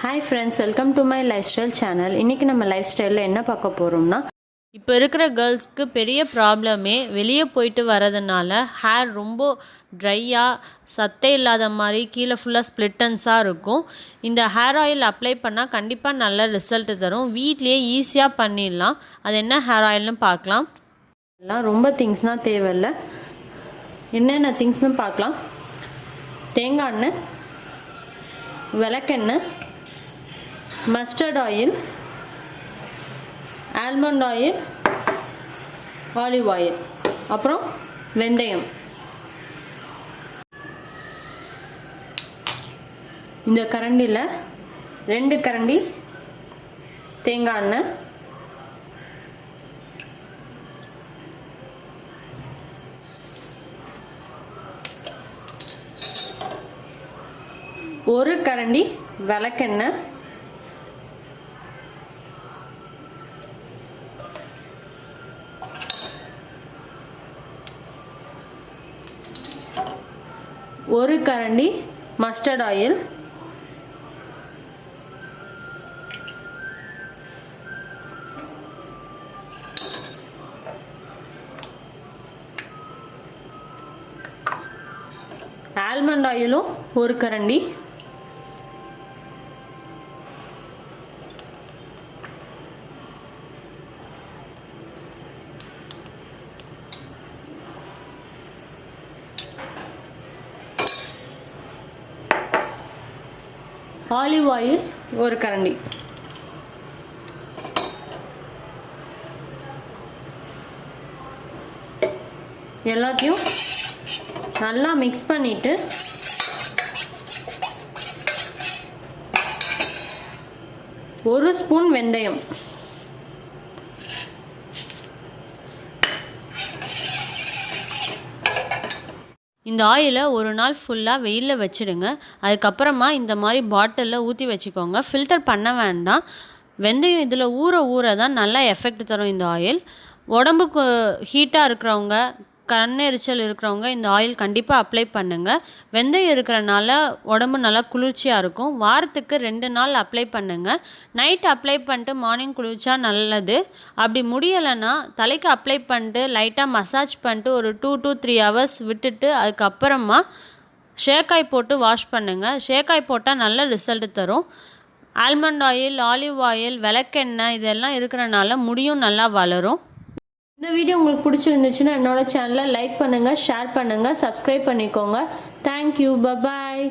Hi friends welcome to my life style channel இன்றைக்கி நம்ம life ஸ்டைலில் என்ன பார்க்க போகிறோம்னா இப்போ இருக்கிற கேர்ள்ஸ்க்கு பெரிய ப்ராப்ளமே வெளியே போயிட்டு வரதுனால ஹேர் ரொம்ப ட்ரையாக சத்தே இல்லாத மாதிரி கீழே ஃபுல்லாக ஸ்ப்ளிட்டன்ஸாக இருக்கும். இந்த ஹேர் ஆயில் அப்ளை பண்ணால் கண்டிப்பாக நல்ல ரிசல்ட் தரும். வீட்லேயே ஈஸியாக பண்ணிடலாம். அது என்ன ஹேர் ஆயில்னு பார்க்கலாம். எல்லாம் ரொம்ப திங்ஸ்னால் தேவையில்லை. என்னென்ன திங்ஸ்னு பார்க்கலாம். தேங்காய் எண்ணெய் விளக்கெண்ணெய் mustard oil almond oil olive oil அப்புறம் வெந்தயம். இந்த கரண்டியில் ரெண்டு கரண்டி தேங்காய் எண்ணெய் ஒரு கரண்டி விளக்கெண்ணெய் ஒரு கரண்டி மஸ்டர்ட் ஆயில் ஆல்மண்ட் ஆயிலும் ஒரு கரண்டி. ஆலிவ் ஆயில் ஒரு கரண்டி. எல்லாத்தையும் நல்லா மிக்ஸ் பண்ணிட்டு ஒரு ஸ்பூன் வெந்தயம். இந்த ஆயிலை ஒரு நாள் ஃபுல்லாக வெயிலில் வச்சுடுங்க. அதுக்கப்புறமா இந்த மாதிரி பாட்டிலில் ஊற்றி வச்சுக்கோங்க. ஃபில்டர் பண்ண வேண்டாம். வெந்தயம் இதில் ஊற ஊற தான் நல்லா எஃபெக்ட் தரும் இந்த ஆயில். உடம்புக்கு ஹீட்டாக இருக்கிறவங்க கண்ணெரிச்சல் இருக்கிறவங்க இந்த ஆயில் கண்டிப்பாக அப்ளை பண்ணுங்கள் வெந்தயம் இருக்கிறனால உடம்பு நல்லா குளிர்ச்சியாக இருக்கும். வாரத்துக்கு ரெண்டு நாள் அப்ளை பண்ணுங்கள் நைட் அப்ளை பண்ணிட்டு மார்னிங் குளிர்ச்சா நல்லது. அப்படி முடியலைன்னா தலைக்கு அப்ளை பண்ணிட்டு லைட்டாக மசாஜ் பண்ணிட்டு ஒரு டூ டூ த்ரீ ஹவர்ஸ் விட்டுட்டு அதுக்கப்புறமா ஷேக்காய் போட்டு வாஷ் பண்ணுங்கள் ஷேக்காய் போட்டால் நல்ல ரிசல்ட் தரும். ஆல்மண்ட் ஆயில் ஆலிவ் ஆயில் விளக்கெண்ணெய் இதெல்லாம் இருக்கிறனால முடியும் நல்லா வளரும். இந்த வீடியோ உங்களுக்கு பிடிச்சிருந்துச்சுன்னா என்னோட சேனலை லைக் பண்ணுங்கள் ஷேர் பண்ணுங்கள் சப்ஸ்கிரைப் பண்ணிக்கோங்க. Thank you bye bye